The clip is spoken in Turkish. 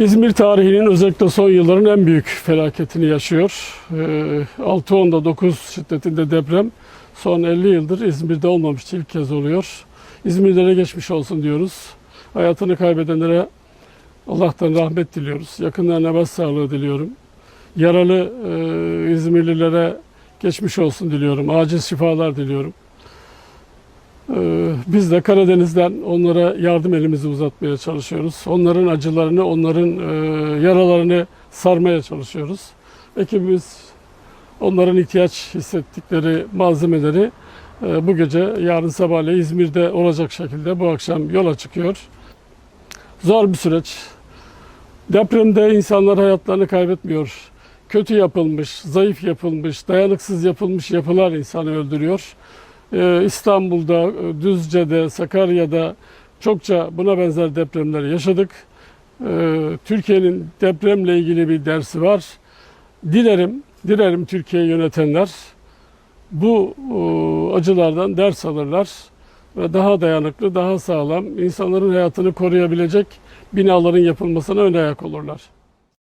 İzmir tarihinin özellikle son yılların en büyük felaketini yaşıyor. Ee, 6.10'da 9 şiddetinde deprem son 50 yıldır İzmir'de olmamıştı. ilk kez oluyor. İzmirlere geçmiş olsun diyoruz. Hayatını kaybedenlere Allah'tan rahmet diliyoruz. Yakınlarına başsağlığı diliyorum. Yaralı e, İzmirlilere geçmiş olsun diliyorum. Acil şifalar diliyorum. Ee, Biz de Karadeniz'den onlara yardım elimizi uzatmaya çalışıyoruz. Onların acılarını, onların e, yaralarını sarmaya çalışıyoruz. Ekibimiz onların ihtiyaç hissettikleri malzemeleri e, bu gece, yarın sabahleyin İzmir'de olacak şekilde bu akşam yola çıkıyor. Zor bir süreç. Depremde insanlar hayatlarını kaybetmiyor. Kötü yapılmış, zayıf yapılmış, dayanıksız yapılmış yapılar insanı öldürüyor. Ee, İstanbul'da, e, Düzce'de, Sakarya'da çokça buna benzer depremler yaşadık. Ee, Türkiye'nin depremle ilgili bir dersi var. Dilerim, dilerim Türkiye yönetenler bu e, acılardan ders alırlar ve daha dayanıklı, daha sağlam, insanların hayatını koruyabilecek binaların yapılmasına ön ayak olurlar.